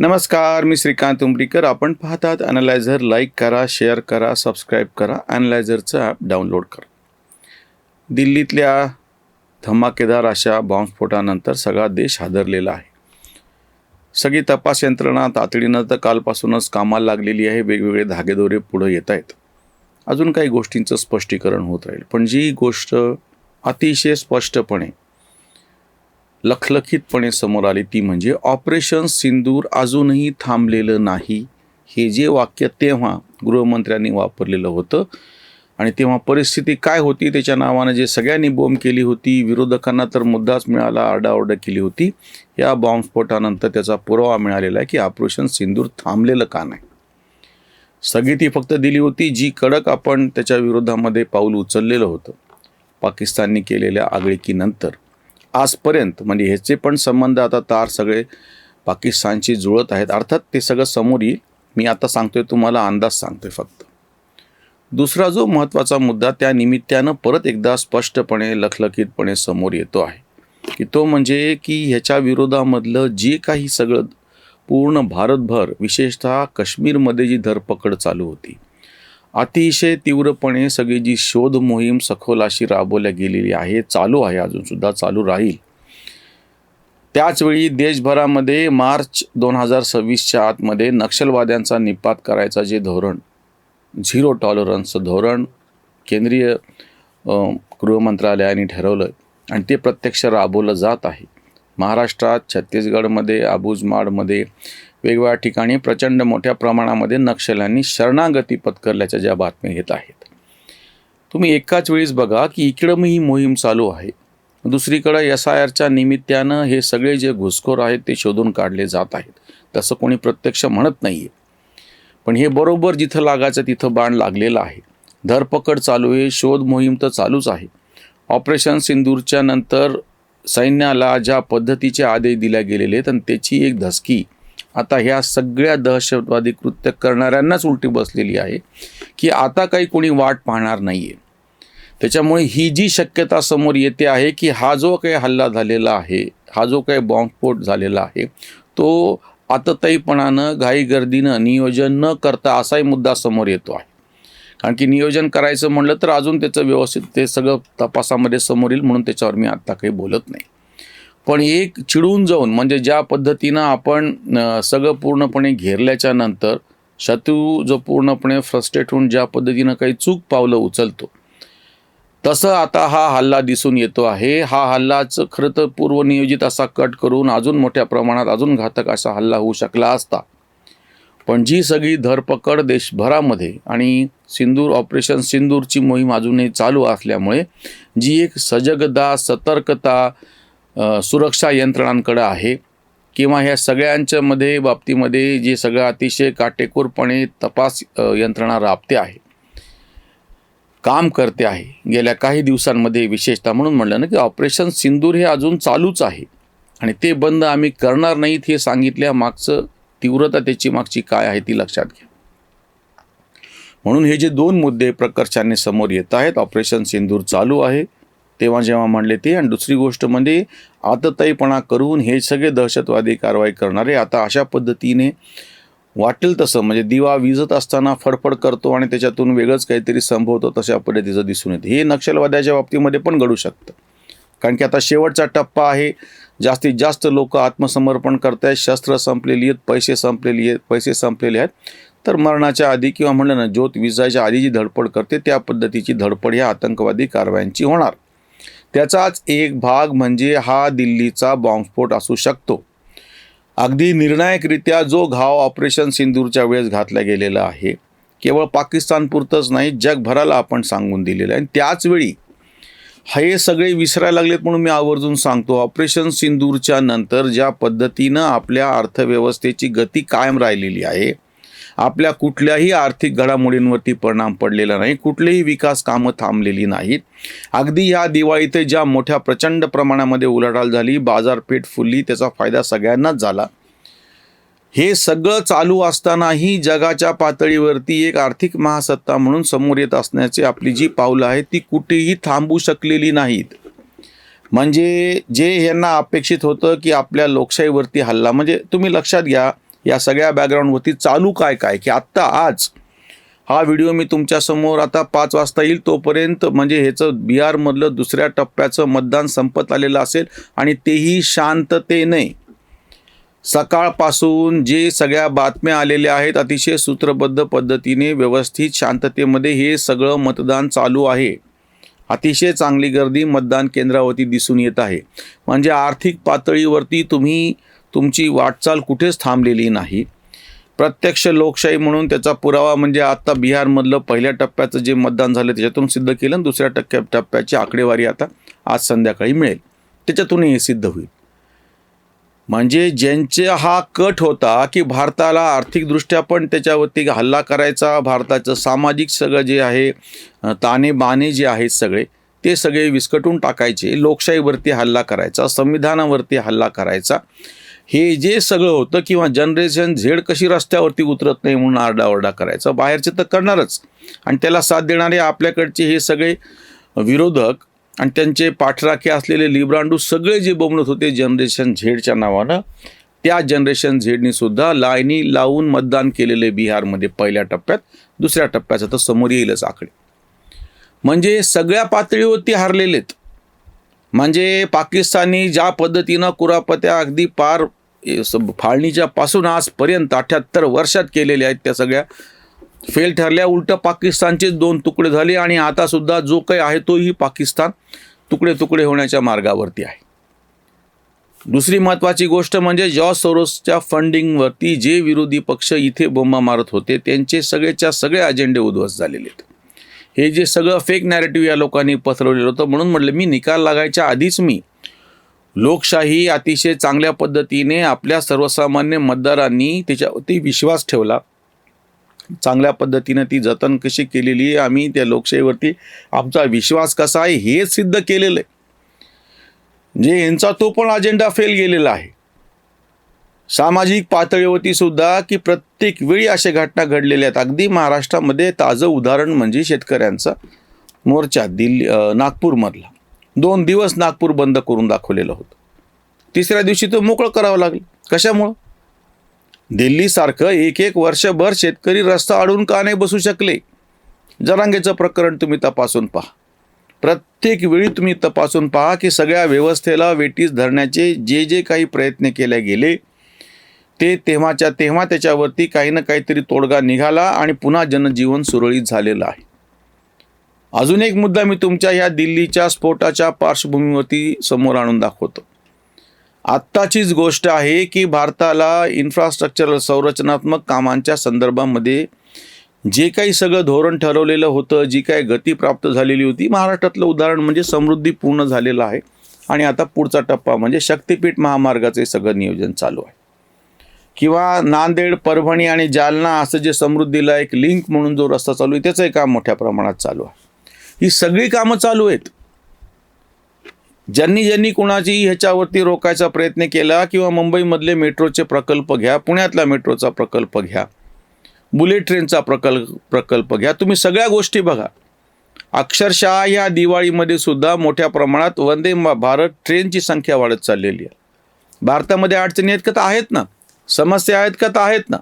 नमस्कार मी श्रीकांत उमरीकर. आपण पाहतात अनालायझर लाईक करा शेअर करा सबस्क्राईब करा अनालायझरचं ॲप डाउनलोड करा. दिल्लीतल्या धमाकेदार अशा बॉम्बस्फोटानंतर सगळा देश हादरलेला आहे. सगळी तपास यंत्रणा तातडीनं तर कालपासूनच कामाला लागलेली आहे. वेगवेगळे धागेदोरे पुढं येत आहेत. अजून काही गोष्टींचं स्पष्टीकरण होत राहील. पण जी गोष्ट अतिशय स्पष्टपणे लखलखितपणे समोर आली. ती म्हणजे ऑपरेशन सिंदूर अजूनही थांबलेलं नाही. हे जे वाक्य तेव्हा गृहमंत्र्यांनी वापरलेलं होतं. आणि तेव्हा परिस्थिती काय होती? त्याच्या नावानं जे सगळ्यांनी बोंब केली होती विरोधकांना तर मुद्दाच मिळाला आरडाओरडा केली होती. या बॉम्बस्फोटानंतर त्याचा पुरावा मिळालेला आहे की ऑपरेशन सिंदूर थांबलेलं का नाही? स्थगिती फक्त दिली होती जी कडक आपण त्याच्या विरोधामध्ये पाऊल उचललेलं होतं. पाकिस्ताननी केलेल्या आगळीकीनंतर. आजपर्यंत म्हणजे ह्याचे पण संबंध आता तार सगळे पाकिस्तानशी जुळत आहेत. अर्थात ते सगळं समोर येईल. मी आता सांगतोय तुम्हाला अंदाज सांगतोय फक्त. दुसरा जो महत्त्वाचा मुद्दा त्या निमित्तानं परत एकदा स्पष्टपणे लखलखितपणे समोर येतो आहे की तो म्हणजे की ह्याच्या विरोधामधलं जे काही सगळं पूर्ण भारतभर विशेषतः काश्मीरमध्ये जी धरपकड चालू होती अतिशय तीव्रपणे सगळी जी शोध मोहीम सखोल अशी राबवल्या गेलेली आहे. चालू आहे अजूनसुद्धा चालू राहील. त्याचवेळी देशभरामध्ये मार्च दोन हजार सव्वीसच्या आतमध्ये नक्षलवाद्यांचा निपात करायचा जे धोरण झिरो टॉलरन्सचं धोरण केंद्रीय गृहमंत्रालयाने ठरवलं आणि ते प्रत्यक्ष राबवलं जात आहे. महाराष्ट्रात छत्तीसगडमध्ये अबुजमाडमध्ये वेगवेगळ्या ठिकाणी प्रचंड मोठ्या प्रमाणामध्ये नक्षल्यांनी शरणागती पत्करल्याच्या ज्या बातम्या येत आहेत. तुम्ही एकाच वेळीस बघा की इकडं ही मोहीम चालू आहे. दुसरीकडं एस आय आरच्या निमित्तानं हे सगळे जे घुसखोर आहेत ते शोधून काढले जात आहेत. तसं कोणी प्रत्यक्ष म्हणत नाही आहे पण हे बरोबर जिथं लागायचं तिथं बाण लागलेलं आहे. धरपकड चालू आहे शोध मोहीम तर चालूच आहे. ऑपरेशन सिंदूरच्या नंतर सैन्याला ज्या पद्धतीचे आदेश दिल्या गेलेले आहेत आणि त्याची एक धसकी आता ह्या सगळ्या दहशतवादी कृत्य करणाऱ्यांनाच उलटी बसलेली आहे की आता काही कोणी वाट पाहणार नाही आहे त्याच्यामुळे ही जी शक्यता समोर येते आहे की हा जो काही हल्ला झालेला आहे हा जो काही बॉम्बस्फोट झालेला आहे तो आतताईपणानं घाईगर्दीनं नियोजन न करता असाही मुद्दा समोर येतो आहे. कारण की नियोजन करायचं म्हणलं तर अजून त्याचं व्यवस्थित ते सगळं तपासामध्ये समोर येईल म्हणून त्याच्यावर मी आत्ता काही बोलत नाही. पण एक चिडून जाऊन म्हणजे ज्या पद्धतीनं आपण सगळं पूर्णपणे घेरल्याच्या नंतर शत्रू जो पूर्णपणे फ्रस्ट्रेट होऊन ज्या पद्धतीनं काही चूक पावलं उचलतो तसं आता हा हल्ला दिसून येतो आहे. हा हल्लाचं खरं तर पूर्वनियोजित असा कट करून अजून मोठ्या प्रमाणात अजून घातक असा हल्ला होऊ शकला असता. पण जी सगळी धरपकड देशभरामध्ये आणि सिंदूर ऑपरेशन सिंदूरची मोहीम अजूनही चालू असल्यामुळे जी एक सजगता सतर्कता सुरक्षा यंत्रणांकडं आहे किंवा ह्या सगळ्यांच्या मध्ये बाबतीमध्ये जे सगळं अतिशय काटेकोरपणे तपास यंत्रणा राबते आहे काम करते आहे गेल्या काही दिवसांमध्ये विशेषतः म्हणून म्हणलं ना की ऑपरेशन सिंदूर हे अजून चालूच आहे आणि ते बंद आम्ही करणार नाहीत हे सांगितल्या मागचं तीव्रता त्याची मागची काय आहे ती लक्षात घ्या. म्हणून हे जे दोन मुद्दे प्रकर्षाने समोर येत आहेत ऑपरेशन सिंदूर चालू आहे तेव्हा जेव्हा म्हणले ते आणि दुसरी गोष्ट म्हणजे आतताईपणा करून हे सगळे दहशतवादी कारवाई करणारे आता अशा पद्धतीने वाटेल तसं म्हणजे दिवा विजत असताना फडफड करतो आणि त्याच्यातून वेगळंच काहीतरी संभवतं तशा पद्धतीचं दिसून येतं. हे नक्षलवाद्याच्या बाबतीमध्ये पण घडू शकतं. कारण की आता शेवटचा टप्पा आहे जास्तीत जास्त लोक आत्मसमर्पण करत आहेत शस्त्र संपलेली आहेत पैसे संपलेली आहेत पैसे संपलेले आहेत. तर मरणाच्या आधी किंवा म्हणलं ना ज्योत विजायच्या आधी जी धडपड करते त्या पद्धतीची धडपड ह्या आतंकवादी कारवायांची होणार. त्याचाच एक भाग म्हणजे हा दिल्लीचा बॉम्बस्फोट असू शकतो. अगदी निर्णायकरित्या जो घाव ऑपरेशन सिंदूरच्या वेळेस घातला गेलेला आहे केवळ पाकिस्तानपुरतंच नाही जगभराला आपण सांगून दिलेलं आहे. आणि त्याचवेळी हे सगळे विसरायला लागलेत म्हणून मी आवर्जून सांगतो ऑपरेशन सिंदूरच्या नंतर ज्या पद्धतीनं आपल्या अर्थव्यवस्थेची गती कायम राहिलेली आहे आपल्या कुठल्याही आर्थिक घडामोडींवरती परिणाम पडलेला नाही कुठलीही विकास कामं थांबलेली नाहीत. अगदी ह्या दिवाळीत ज्या मोठ्या प्रचंड प्रमाणामध्ये उलाढाल झाली बाजारपेठ फुलली त्याचा फायदा सगळ्यांनाच झाला. हे सगळं चालू असतानाही जगाच्या पातळीवरती एक आर्थिक महासत्ता म्हणून समोर येत असण्याची आपली जी पावलं आहेत ती कुठेही थांबू शकलेली नाहीत. म्हणजे जे यांना अपेक्षित होतं की आपल्या लोकशाहीवरती हल्ला म्हणजे तुम्ही लक्षात घ्या या सगळ्या बॅकग्राऊंडवरती चालू काय काय? की आत्ता आज हा व्हिडिओ मी तुमच्यासमोर आता पाच वाजता येईल तोपर्यंत म्हणजे ह्याचं बिहारमधलं दुसऱ्या टप्प्याचं मतदान संपत आलेलं असेल आणि तेही शांततेने. सकाळपासून जे सगळ्या बातम्या आलेल्या आहेत अतिशय सूत्रबद्ध पद्धतीने व्यवस्थित शांततेमध्ये हे सगळं मतदान चालू आहे. अतिशय चांगली गर्दी मतदान केंद्रावरती दिसून येत आहे. म्हणजे आर्थिक पातळीवरती तुम्ही तुमची वाटचाल कुठेच थांबलेली नाही. प्रत्यक्ष लोकशाही म्हणून त्याचा पुरावा म्हणजे आत्ता बिहारमधलं पहिल्या टप्प्याचं जे मतदान झालं त्याच्यातून सिद्ध केलं आणि दुसऱ्या टक्क्या टप्प्याची आकडेवारी आता आज संध्याकाळी मिळेल. त्याच्यातूनही हे सिद्ध होईल. म्हणजे ज्यांचे हा कट होता की भारताला आर्थिकदृष्ट्या पण त्याच्यावरती हल्ला करायचा भारताचं सामाजिक सगळं जे आहे ताने बाने जे आहेत सगळे ते सगळे विस्कटून टाकायचे. लोकशाहीवरती हल्ला करायचा संविधानावरती हल्ला करायचा. हे जे सगळं होतं किंवा जनरेशन झेड कशी रस्त्यावरती उतरत नाही म्हणून आरडाओरडा करायचा बाहेरचे तर करणारच. आणि त्याला साथ देणारे आपल्याकडचे हे सगळे विरोधक आणि त्यांचे पाठराखे असलेले लिब्रांडू सगळे जे बोमणत होते जनरेशन झेडच्या नावानं त्या जनरेशन झेडनी सुद्धा लाईनी लावून मतदान केलेले बिहारमध्ये पहिल्या टप्प्यात दुसऱ्या टप्प्याचं तर समोर येईलच आकडे. म्हणजे सगळ्या पातळीवरती हारलेलेत. म्हणजे पाकिस्तानी ज्या पद्धतीनं कुरापत्या अगदी पार फाळणीच्या पासून आजपर्यंत अठ्याहत्तर वर्षात केलेल्या आहेत त्या सगळ्या. फेल ठरल्या उलट पाकिस्तानचेच दोन तुकडे झाले आणि आता सुद्धा जो काही आहे तोही पाकिस्तान तुकडे तुकडे होण्याच्या मार्गावरती आहे. दुसरी महत्त्वाची गोष्ट म्हणजे जॉर्ज सोरोसच्या फंडिंगवरती जे विरोधी पक्ष इथे बोंबा मारत होते त्यांचे सगळेच्या सगळे अजेंडे उद्ध्वस्त झालेले आहेत. हे जे सगळं फेक नॅरेटिव्ह या लोकांनी पसरवलेलं होतं म्हणून म्हटलं मी निकाल लागायच्या आधीच मी लोकशाही अतिशय चांगल्या पद्धतीने आपल्या सर्वसामान्य मतदारांनी त्याच्यावरती विश्वास ठेवला. चांगल्या पद्धतीनं ती जतन कशी केलेली आहे आम्ही त्या लोकशाहीवरती आमचा विश्वास कसा आहे हे सिद्ध केलेलं आहे. जे यांचा तो पण अजेंडा फेल गेलेला आहे. सामाजिक पातळीवरती सुद्धा की प्रत्येक वेळी अशा घटना घडलेल्या आहेत. अगदी महाराष्ट्रामध्ये ताजं उदाहरण म्हणजे शेतकऱ्यांचा मोर्चा दिल्ली नागपूरमधला. दोन दिवस नागपूर बंद करून दाखवलेलं होतं. तिसऱ्या दिवशी तो मोकळं करावं लागलं. कशामुळं? दिल्लीसारखं एक एक वर्षभर शेतकरी रस्ता अडून का नाही बसू शकले? जरांगेचं प्रकरण तुम्ही तपासून पहा. प्रत्येक वेळी तुम्ही तपासून पहा की सगळ्या व्यवस्थेला वेटीस धरण्याचे जे जे काही प्रयत्न केले गेले ते तेव्हाच्या तेव्हा त्याच्यावरती काही ना काहीतरी तोडगा निघाला आणि पुन्हा जनजीवन सुरळीत झालेलं आहे. अजून एक मुद्दा मी तुमच्या ह्या दिल्लीच्या स्फोटाच्या पार्श्वभूमीवरती समोर आणून दाखवतो. आत्ताचीच गोष्ट आहे की भारताला इन्फ्रास्ट्रक्चरल संरचनात्मक कामांच्या संदर्भामध्ये जे काही सगळं धोरण ठरवलेलं होतं जी काही गती प्राप्त झालेली होती महाराष्ट्रातलं उदाहरण म्हणजे समृद्धी पूर्ण झालेलं आहे आणि आता पुढचा टप्पा म्हणजे शक्तिपीठ महामार्गाचे सगळं नियोजन चालू आहे. किंवा नांदेड परभणी आणि जालना असं जे समृद्धीला एक लिंक म्हणून जो रस्ता चालू आहे त्याचंही काम मोठ्या प्रमाणात चालू आहे. ही सगळी कामं चालू आहेत. ज्यांनी ज्यांनी कुणाची ह्याच्यावरती रोखायचा प्रयत्न केला किंवा मुंबईमधले मेट्रोचे प्रकल्प घ्या पुण्यातला मेट्रोचा प्रकल्प घ्या बुलेट ट्रेनचा प्रकल्प प्रकल्प घ्या तुम्ही सगळ्या गोष्टी बघा. अक्षरशः या दिवाळीमध्ये सुद्धा मोठ्या प्रमाणात वंदे भारत ट्रेनची संख्या वाढत चाललेली आहे. भारतामध्ये अडचणी आहेत का तर आहेत ना. समस्या आहेत का तर आहेत ना.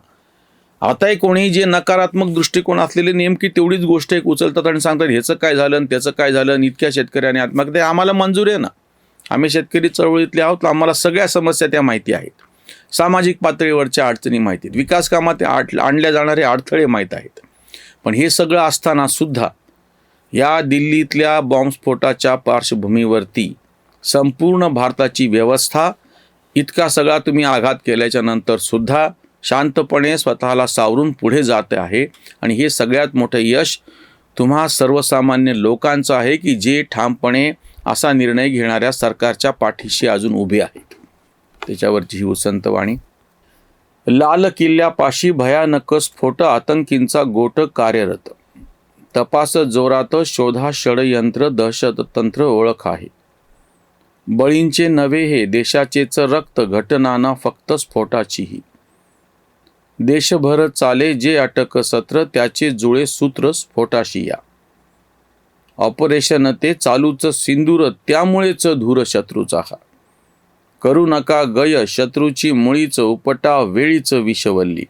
आताही कोणी जे नकारात्मक दृष्टिकोन असलेले नेमकी तेवढीच गोष्ट एक उचलतात आणि सांगतात ह्याचं काय झालं आणि त्याचं काय झालं आणि इतक्या शेतकऱ्याने आत्महत्या आम्हाला मंजूर आहे ना. आम्ही शेतकरी चळवळीतले आहोत आम्हाला सगळ्या समस्या त्या माहिती आहेत. सामाजिक पातळीवरच्या अडचणी माहिती आहेत. विकास कामात आठ आणल्या जाणारे अडथळे माहीत आहेत. पण हे सगळं असताना सुद्धा या दिल्लीतल्या बॉम्बस्फोटाच्या पार्श्वभूमीवरती संपूर्ण भारताची व्यवस्था इतका सगळा तुम्ही आघात केल्याच्यानंतर सुद्धा शांतपणे स्वतःला सावरून पुढे जात आहे. आणि हे सगळ्यात मोठं यश तुम्हा सर्वसामान्य लोकांचं आहे की जे ठामपणे असा निर्णय घेणाऱ्या सरकारच्या पाठीशी अजून उभे आहेत. त्याच्यावरची ही उसंतवाणी लाल किल्ल्यापाशी भयानक स्फोट आतंकींचा गोट कार्यरत. तपास जोरात शोधा षडयंत्र दहशत तंत्र ओळख आहे. बळींचे नवे हे देशाचेच रक्त घटनाना फक्त स्फोटाचीही. देशभर चाले जे अटक सत्र त्याचे जुळे सूत्र स्फोटाशी या. ऑपरेशन ते चालूच सिंदूर त्यामुळेच धूर शत्रूचा हा. करू नका गय शत्रूची मुळीच उपटा वेळीच विषवल्ली.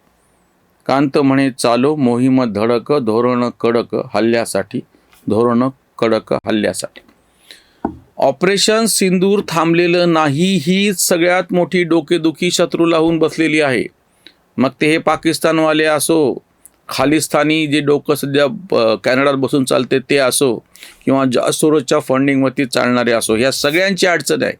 कांत म्हणे चालो मोहीम धडक धोरण कडक हल्ल्यासाठी धोरण कडक हल्ल्यासाठी. ऑपरेशन सिंदूर थांबलेलं नाही ही सगळ्यात मोठी डोकेदुखी शत्रूला होऊन बसलेली आहे. मग ते हे पाकिस्तानवाले असो खालिस्तानी जे डोकं सध्या कॅनडात बसून चालते ते असो किंवा जास्तोरच्या फंडिंगवरती चालणारे असो ह्या सगळ्यांची अडचण आहे.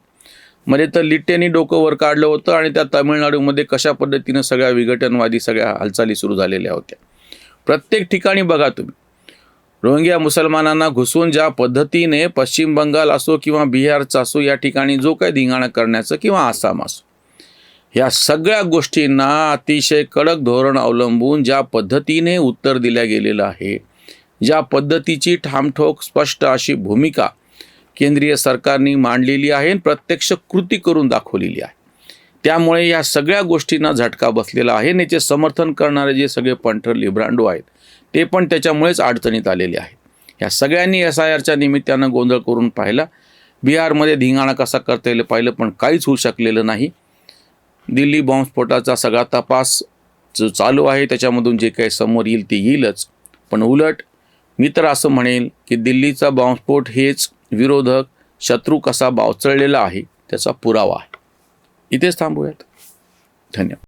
म्हणजे तर लिट्टेनी डोकं वर काढलं होतं आणि त्या तामिळनाडूमध्ये कशा पद्धतीनं सगळ्या विघटनवादी सगळ्या हालचाली सुरू झालेल्या होत्या. प्रत्येक ठिकाणी बघा तुम्ही. रोहिंग्या मुसलमानांना घुसून ज्या पद्धतीने पश्चिम बंगाल असो किंवा बिहारचा असो या ठिकाणी जो काही धिंगाणा करण्याचं किंवा आसाम असो या सगळ्या गोष्टींना अतिशय कडक धोरण अवलंबून ज्या पद्धतीने उत्तर दिल्या गेलेलं आहे ज्या पद्धतीची ठामठोक स्पष्ट अशी भूमिका केंद्रीय सरकारने मांडलेली आहे आणि प्रत्यक्ष कृती करून दाखवलेली आहे. त्यामुळे या सगळ्या गोष्टींना झटका बसलेला आहे. आणि याचे समर्थन करणारे जे सगळे पंठर लिब्रांडो आहेत ते पण त्याच्यामुळेच अडचणीत आलेले आहेत. या सगळ्यांनी एस आय आरच्या निमित्तानं गोंधळ करून पाहिला. बिहारमध्ये धिंगाणा कसा करता येईल पाहिलं पण काहीच होऊ शकलेलं नाही. दिल्ली बॉम्बस्फोटाचा सगळा तपास जो चालू आहे त्याच्यामधून जे काही समोर येईल ते येईलच. पण उलट मी तर असं म्हणेल की दिल्लीचा बॉम्बस्फोट हेच विरोधक शत्रू कसा बावचळलेला आहे त्याचा पुरावा आहे. इथेच थांबूयात. धन्यवाद.